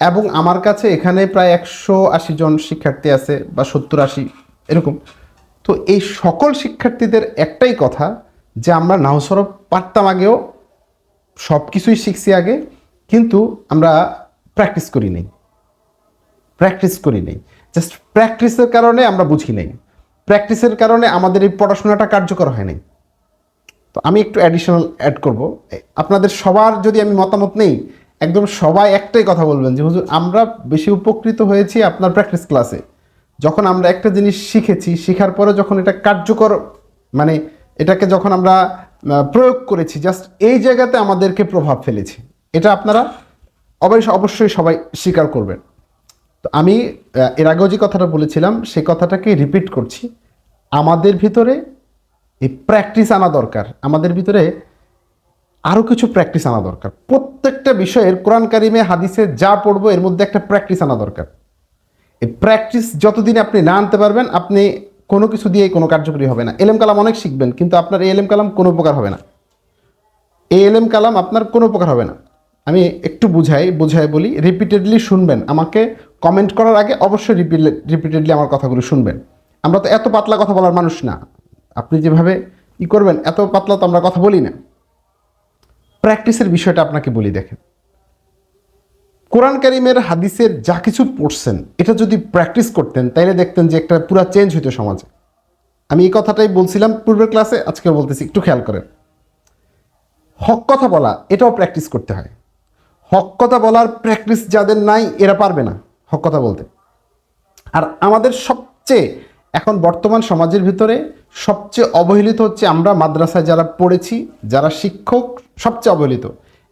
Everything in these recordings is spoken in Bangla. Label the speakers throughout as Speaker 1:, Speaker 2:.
Speaker 1: এবং আমার কাছে এখানে প্রায় একশো আশি জন শিক্ষার্থী আছে বা সত্তর আশি, এরকম। তো এই সকল শিক্ষার্থীদের একটাই কথা যে আমরা নাহসরফ পারতাম আগেও সব কিছুই শিখছি আগে, কিন্তু আমরা প্র্যাকটিস করি নাই। প্র্যাকটিস করি নাই। জাস্ট প্র্যাকটিসের কারণে আমরা বুঝি নাই। প্র্যাকটিসের কারণে আমাদের এই পড়াশোনাটা কার্যকর হয় নাই। তো আমি একটু অ্যাডিশনাল অ্যাড করব। আপনাদের সবার যদি আমি মতামত নেই একদম সবাই একটাই কথা বলবেন যে, হুজুর, আমরা বেশি উপকৃত হয়েছি আপনার প্র্যাকটিস ক্লাসে যখন আমরা একটা জিনিস শিখেছি, শেখার পরে যখন এটা কার্যকর মানে এটাকে যখন আমরা প্রয়োগ করেছি জাস্ট এই জায়গাতে আমাদেরকে প্রভাব ফেলেছে। এটা আপনারা অবশ্যই অবশ্যই সবাই স্বীকার করবেন। তো আমি এর আগেও যে কথাটা বলেছিলাম সেই কথাটাকে রিপিট করছি। আমাদের ভিতরে এই প্র্যাকটিস আনা দরকার। আমাদের ভিতরে আরও কিছু প্র্যাকটিস আনা দরকার। প্রত্যেকটা বিষয়ের কোরআন কারিমে, হাদিসে যা পড়ব, এর মধ্যে একটা প্র্যাকটিস আনা দরকার। এই প্র্যাকটিস যতদিন আপনি না আনতে পারবেন, আপনি কোনো কিছু দিয়ে কোনো কার্যকরী হবে না। এলএম কালাম অনেক শিখবেন, কিন্তু আপনার এই এলেম কালাম কোনো উপকার হবে না। এই এলেম কালাম আপনার কোনো উপকার হবে না। আমি একটু বুঝাই বুঝাই বলি রিপিটেডলি শুনবেন। আমাকে কমেন্ট করার আগে অবশ্যই রিপিটেডলি আমার কথাগুলো শুনবেন। আমরা তো এত পাতলা কথা বলার মানুষ না। আপনি যেভাবে ই করবেন, এত পাতলা তো আমরা কথা বলি না। প্র্যাকটিসের বিষয়টা আপনাকে বলি দেখেন। কোরআন কারিমের হাদিসের যা কিছু পড়ছেন, এটা যদি প্র্যাকটিস করতেন, তাইলে দেখতেন যে একটা পুরো চেঞ্জ হইতো সমাজে। আমি এই কথাটাই বলছিলাম পূর্বের ক্লাসে আজকে বলতেছি, একটু খেয়াল করেন। হক কথা বলা, এটাও প্র্যাকটিস করতে হয়। হক কথা বলার প্র্যাকটিস যাদের নাই, এরা পারবে না হক কথা বলতে। আর আমাদের সবচেয়ে এখন বর্তমান সমাজের ভিতরে সবচেয়ে অবহেলিত হচ্ছে আমরা মাদ্রাসায় যারা পড়েছি, যারা শিক্ষক সবচেয়ে অবহেলিত।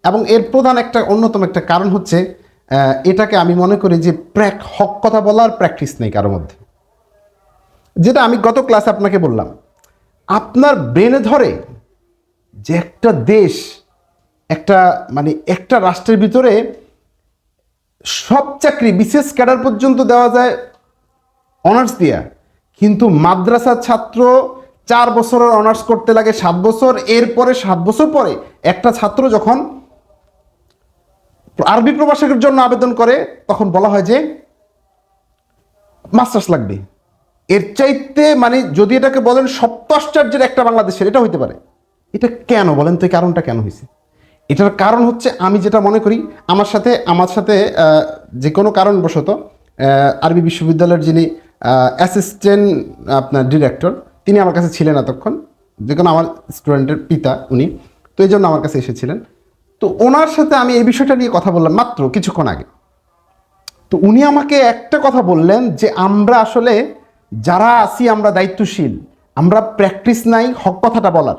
Speaker 1: এবং এর প্রধান একটা অন্যতম একটা কারণ হচ্ছে এটাকে আমি মনে করি যে প্র্যাক হক কথা বলার প্র্যাকটিস নেই কারোর মধ্যে। যেটা আমি গত ক্লাসে আপনাকে বললাম, আপনার ব্রেনে ধরে যে একটা দেশ, একটা মানে একটা রাষ্ট্রের ভিতরে সব চাকরি বিশেষ ক্যাডার পর্যন্ত দেওয়া যায় অনার্স দিয়া, কিন্তু মাদ্রাসার ছাত্র চার বছরের অনার্স করতে লাগে সাত বছর, এরপরে সাত বছর পরে একটা ছাত্র যখন আরবি প্রবাসকের জন্য আবেদন করে, তখন বলা হয় যে মাস্টার্স লাগবে। এর চাইতে মানে যদি এটাকে বলেন সপ্তাশ্চর্যের একটা বাংলাদেশের এটা হইতে পারে। এটা কেন বলেন তো কারণটা কেন হয়েছে এটার কারণ হচ্ছে আমি যেটা মনে করি, আমার সাথে আমার সাথে যে কোনো কারণবশত আরবি বিশ্ববিদ্যালয়ের যিনি অ্যাসিস্ট্যান্ট আপনার ডিরেক্টর তিনি আমার কাছে ছিলেন এতক্ষণ। যে কোনো আমার স্টুডেন্টের পিতা, উনি। তো এই জন্য আমার কাছে এসেছিলেন। তো ওনার সাথে আমি এই বিষয়টা নিয়ে কথা বললাম মাত্র কিছুক্ষণ আগে। তো উনি আমাকে একটা কথা বললেন যে, আমরা আসলে যারা আছি, আমরা দায়িত্বশীল, আমরা প্র্যাকটিস নাই, হক কথাটা বলার।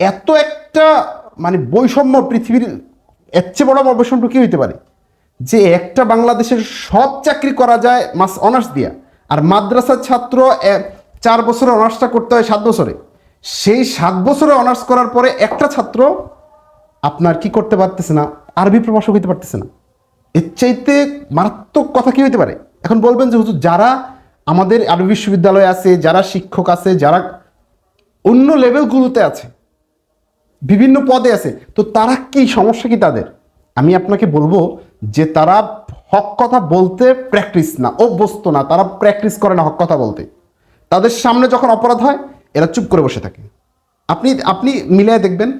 Speaker 1: এত একটা মানে বৈষম্য পৃথিবীর, এর চেয়ে বড় বৈষম্য কী হইতে পারে? যে একটা বাংলাদেশের সব চাকরি করা যায় মাস অনার্স দিয়া, আর মাদ্রাসার ছাত্র চার বছরে অনার্সটা করতে হয় সাত বছরে। সেই সাত বছরে অনার্স করার পরে একটা ছাত্র আপনার কি করতে পারতেছে না? আরবি প্রভাষক হইতে পারতেছে না। এর চাইতে মারাত্মক কথা কি হইতে পারে? এখন বলবেন যে হুজুর, যারা আমাদের আরবি বিশ্ববিদ্যালয়ে আছে, যারা শিক্ষক আছে, যারা অন্য লেভেলগুলোতে আছে, বিভিন্ন পদে আছে, তো তারা কি, সমস্যা কি তাদের? আমি আপনাকে বলব যে তারা হক কথা বলতে প্র্যাকটিস না, অভ্যস্ত না, তারা প্র্যাকটিস করে না হক কথা বলতে। তাদের সামনে যখন অপরাধ হয় এরা চুপ করে বসে থাকে। আপনি আপনি মিলিয়ে দেখবেন,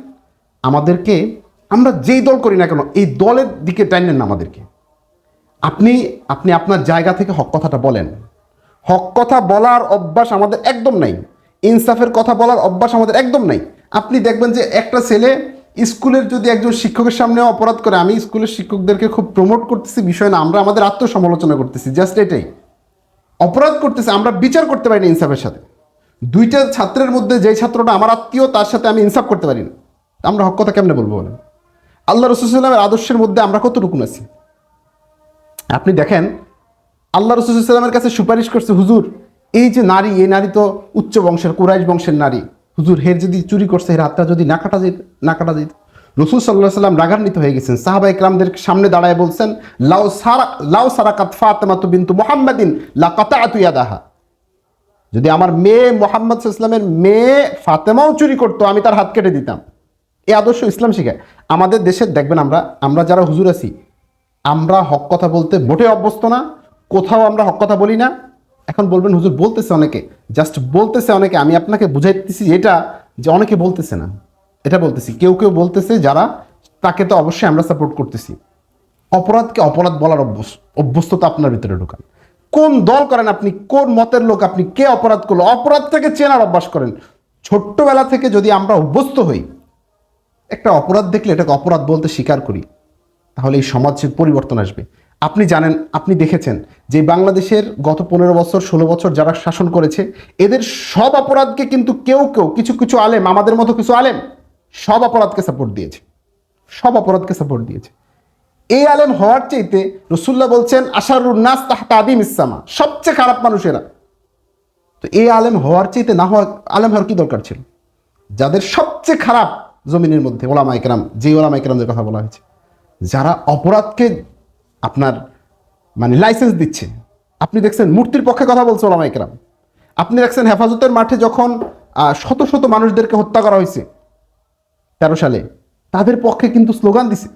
Speaker 1: আমাদেরকে, আমরা যেই দল করি না কেন, এই দলের দিকে টাইনেন না আমাদেরকে। আপনি আপনি আপনার জায়গা থেকে হক কথাটা বলেন। হক কথা বলার অভ্যাস আমাদের একদম নাই। ইনসাফের কথা বলার অভ্যাস আমাদের একদম নাই। আপনি দেখবেন যে একটা ছেলে স্কুলের যদি একজন শিক্ষকের সামনে অপরাধ করে, আমি স্কুলের শিক্ষকদেরকে খুব প্রমোট করতেছি, বিষয় না, আমরা আমাদের আত্মসমালোচনা করতেছি জাস্ট এটাই। অপরাধ করতেছে, আমরা বিচার করতে পারি না ইনসাফের সাথে। দুইটা ছাত্রের মধ্যে যেই ছাত্রটা আমার আত্মীয়, তার সাথে আমি ইনসাফ করতে পারি না আমরা হক কথা কেমনে বলব বলেন? আল্লাহ রসুলামের আদর্শের মধ্যে আমরা কতটুকুন আছি? আপনি দেখেন, আল্লাহ রসুলামের কাছে সুপারিশ করছে, হুজুর, এই যে নারী, এই নারী তো উচ্চ বংশের, কুরাইশ বংশের নারী। হুজুর, হের যদি চুরি করছে, হের হাতটা যদি না কাটা যেত না কাটা যেত রসুল সাল্লাহ সাল্লাম রাগান্বিত হয়ে গেছেন। সাহাবা ইকরামদের সামনে দাঁড়ায় বলছেন, লাউ সারা, লাউ সারাকাত ফাতেমা তু বিন্তু মোহাম্মদিন, লা কাতা ইয়াদাহা। যদি আমার মেয়ে মোহাম্মদ ইসলামের মেয়ে ফাতেমাও চুরি করতো, আমি তার হাত কেটে দিতাম। এই আদর্শ ইসলাম শিখায়। আমাদের দেশের দেখবেন আমরা আমরা যারা হুজুর আছি, আমরা হক কথা বলতে মোটে অভ্যস্ত না, কোথাও আমরা হক কথা বলি না। এখন বলবেন, হুজুর, বলতেছে অনেকে, জাস্ট বলতেছে অনেকে, আমি আপনাকে বুঝাইতেছি এটা যে অনেকে বলতেছে না। এটা বলতেছি। কেউ কেউ বলতেছে যারা, তাকে তো অবশ্যই আমরা সাপোর্ট করতেছি। অপরাধকে অপরাধ বলার অভ্যস- অভ্যস্ততা আপনার ভিতরে ঢোকান। কোন দল করেন আপনি? কোন মতের লোক আপনি? কে অপরাধ করল? অপরাধটাকে চেনার অভ্যাস করেন। ছোট্টবেলা থেকে যদি আমরা অভ্যস্ত হই, একটা অপরাধ দেখলে এটাকে অপরাধ বলতে স্বীকার করি, তাহলে এই সমাজের পরিবর্তন আসবে। আপনি জানেন, আপনি দেখেছেন যে বাংলাদেশের গত পনেরো বছর, ষোলো বছর যারা শাসন করেছে, এদের সব অপরাধকে কিন্তু কেউ কেউ, কিছু কিছু আলেম, আমাদের মতো কিছু আলেম, সব অপরাধকে সাপোর্ট দিয়েছে। সব অপরাধকে সাপোর্ট দিয়েছে। এই আলেম হওয়ার চাইতে রসুল্লাহ বলছেন আশারুর নাস তাহতা আদিম ইসামা সবচেয়ে খারাপ মানুষেরা। তো এই আলেম হওয়ার চাইতে না হওয়া, আলেম হওয়ার কি দরকার ছিল? যাদের সবচেয়ে খারাপ জমিনের মধ্যে ওলামা একরাম যে ওলামা একরামদের কথা বলা হয়েছে, যারা অপরাধকে আপনার মানে লাইসেন্স দিচ্ছে। আপনি দেখছেন মূর্তির পক্ষে কথা বলছে ওলামা একরাম আপনি দেখছেন হেফাজতের মাঠে যখন শত শত মানুষদেরকে হত্যা করা হয়েছে তেরো সালে, তাদের পক্ষে কিন্তু স্লোগান দিছে।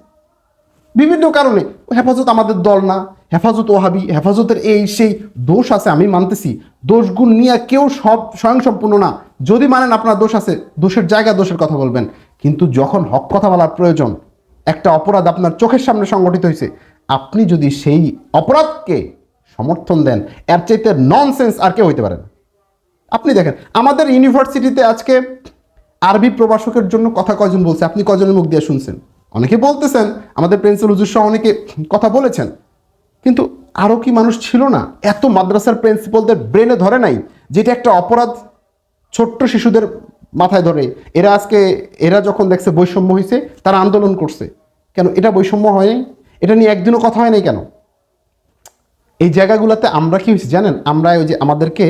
Speaker 1: বিভিন্ন কারণে। হেফাজত আমাদের দল না, হেফাজত ওহাবি হেফাজতের এই সেই দোষ আছে, আমি মানতেছি। দোষগুণ নিয়ে কেউ সব স্বয়ংসম্পূর্ণ না। যদি মানেন আপনার দোষ আছে, দোষের জায়গা দোষের কথা বলবেন। কিন্তু যখন হক কথা বলার প্রয়োজন, একটা অপরাধ আপনার চোখের সামনে সংগঠিত হয়েছে, আপনি যদি সেই অপরাধকে সমর্থন দেন, এর চাইতে ননসেন্স আর কেউ হইতে পারে না। আপনি দেখেন, আমাদের ইউনিভার্সিটিতে আজকে আরবি প্রভাষকের জন্য কথা কয়জন বলছে? আপনি কয়জনের মুখ দিয়ে শুনছেন? অনেকে বলতেছেন, আমাদের প্রিন্সিপাল হুজুর সহ অনেকে কথা বলেছেন, কিন্তু আরও কি মানুষ ছিল না? এত মাদ্রাসার প্রিন্সিপালদের ব্রেনে ধরে নাই, যেটা একটা অপরাধ ছোট্ট শিশুদের মাথায় ধরে। এরা আজকে, এরা যখন দেখছে বৈষম্য হয়েছে তারা আন্দোলন করছে। কেন? এটা বৈষম্য হয় নাই এটা নিয়ে একদিনও কথা হয় নাই কেন? এই জায়গাগুলোতে আমরা কি হয়েছি জানেন? আমরা ওই যে আমাদেরকে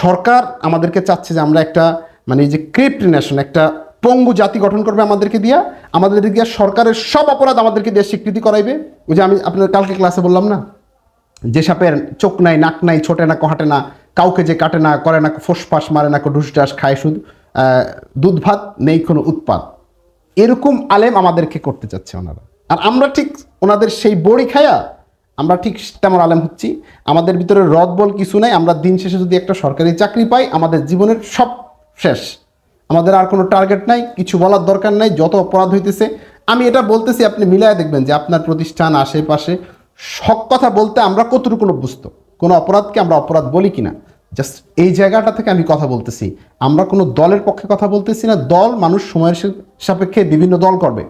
Speaker 1: সরকার আমাদেরকে চাচ্ছে যে আমরা একটা মানে এই যে ক্রিপ্ট নেশন একটা পঙ্গু জাতি গঠন করবে আমাদেরকে দিয়া, আমাদের দিয়া সরকারের সব অপরাধ আমাদেরকে দিয়ে স্বীকৃতি করাইবে। ওই যে আমি আপনার কালকে ক্লাসে বললাম না? যে সাপের চোখ নাই, নাক নাই, ছোটে না, কহাটে না, কাউকে যে কাটে না, করে না ফোসফাস মারে না ঢুস ডাস খায় শুধু দুধ ভাত নেই কোনো উৎপাদ এরকম আলেম আমাদেরকে করতে চাচ্ছে ওনারা। আর আমরা ঠিক ওনাদের সেই বড়ি খায়া, আমরা ঠিক তেমন আলেম হচ্ছি। আমাদের ভিতরে রদ বল কিছু নাই, আমরা দিন শেষে যদি একটা সরকারি চাকরি পাই, আমাদের জীবনের সব শেষ। আমাদের আর কোনো টার্গেট নাই, কিছু বলার দরকার নাই, যত অপরাধ হইতেছে। আমি এটা বলতেছি, আপনি মিলায় দেখবেন যে আপনার প্রতিষ্ঠান, আশেপাশে সব কথা বলতে আমরা কতটুকু অভ্যস্ত কোনো অপরাধকে আমরা অপরাধ বলি কিনা। জাস্ট এই জায়গাটা থেকে আমি কথা বলতেছি। আমরা কোনো দলের পক্ষে কথা বলতেছি না। দল মানুষ সময়ের সাপেক্ষে বিভিন্ন দল করবে।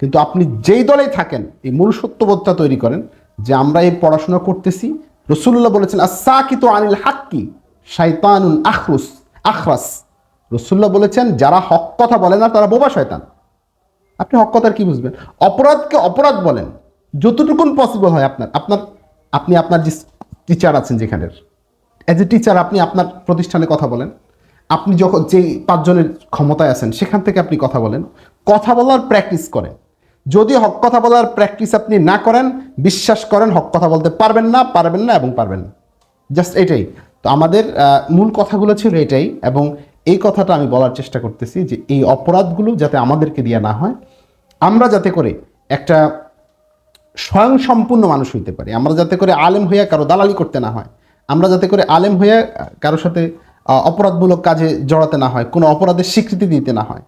Speaker 1: কিন্তু আপনি যেই দলেই থাকেন, এই মূল সত্যবোধটা তৈরি করেন যে আমরা এই পড়াশোনা করতেছি। রসুল্লাহ বলেছেন আসা কিন্তু আনিল হাক্কি, শাইতানুন আখরুস, আখরাস। রসুল্লাহ বলেছেন, যারা হক কথা বলে না, তারা বোবা শয়তান। আপনি হক কথার কি বুঝবেন? অপরাধকে অপরাধ বলেন, যতটুকুন পসিবল হয় আপনার আপনার, আপনি আপনার যে টিচার আছেন যেখানের অ্যাজ এ টিচার আপনি আপনার প্রতিষ্ঠানে কথা বলেন, আপনি যখন যেই পাঁচজনের ক্ষমতায় আছেন, সেখান থেকে আপনি কথা বলেন, কথা বলার প্র্যাকটিস করেন। যদি হক কথা বলার প্র্যাকটিস আপনি না করেন, বিশ্বাস করেন, হক কথা বলতে পারবেন না পারবেন না এবং পারবেন না। জাস্ট এটাই। তো আমাদের মূল কথাগুলো ছিল এটাই এবং এই কথাটা আমি বলার চেষ্টা করতেছি যে এই অপরাধগুলো যাতে আমাদেরকে দিয়ে না হয়, আমরা যাতে করে একটা স্বয়ং সম্পূর্ণ মানুষ হইতে পারি, আমরা যাতে করে আলেম হইয়া কারও দালালি করতে না হয়, আমরা যাতে করে আলেম হইয়া কারোর সাথে অপরাধমূলক কাজে জড়াতে না হয়, কোনো অপরাধের স্বীকৃতি দিতে না হয়,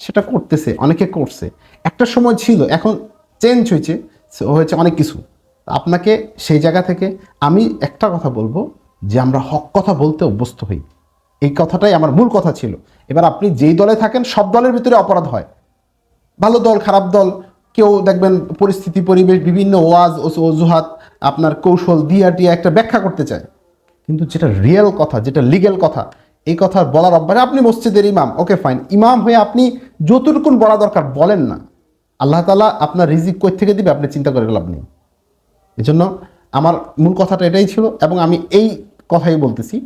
Speaker 1: সেটা করতেছে, অনেকে করছে। একটা সময় ছিল, এখন চেঞ্জ হয়েছে হয়েছে অনেক কিছু। আপনাকে সেই জায়গা থেকে আমি একটা কথা বলব যে আমরা হক কথা বলতে অভ্যস্ত হই। এই কথাটাই আমার মূল কথা ছিল। এবার আপনি যেই দলে থাকেন, সব দলের ভিতরে অপরাধ হয়। ভালো দল, খারাপ দল, কেউ দেখবেন পরিস্থিতি, পরিবেশ, বিভিন্ন ওয়াজ অজুহাত, আপনার কৌশল, দিয়া টিয়া একটা ব্যাখ্যা করতে চায়। কিন্তু যেটা রিয়েল কথা, যেটা লিগেল কথা, এই কথা বলার অভ্যাস, আপনি মসজিদের ইমাম ওকে ফাইন ইমাম হয়ে আপনি যতটুকুন বলা দরকার, বলেন না। আল্লাহ তালা আপনার রিজিক কই থেকে দিবে, আপনি চিন্তা করে লাভ নেই। এজন্য আমার মূল কথাটা এটাই ছিল, এবং আমি এই কথাই বলতেছি।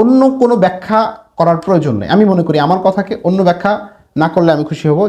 Speaker 1: অন্য কোনো ব্যাখ্যা করার প্রয়োজন নেই। আমি মনে করি আমার কথাকে অন্য ব্যাখ্যা না করলে আমি খুশি হব।